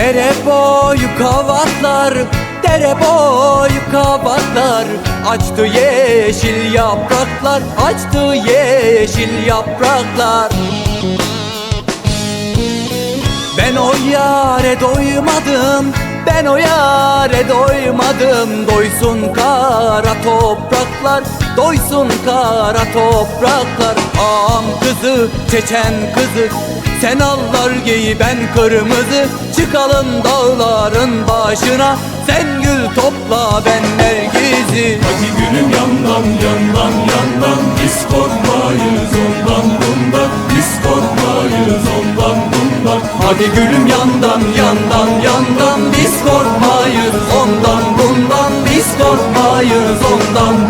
Dere boyu kavatlar Dere boyu kavatlar. Açtı yeşil yapraklar Açtı yeşil yapraklar. Ben o yare doymadım Ben o yare doymadım. Doysun kara topraklar Doysun kara topraklar. Ağam kızı, çeçen kızı Sen allar giy ben kırmızı. Çıkalım dağların başına Sen gül topla ben nergizi. Hadi gülüm yandan yandan yandan Biz korkmayız ondan bundan. Biz korkmayız ondan bundan. Hadi gülüm yandan yandan yandan Biz korkmayız Yanayız ondan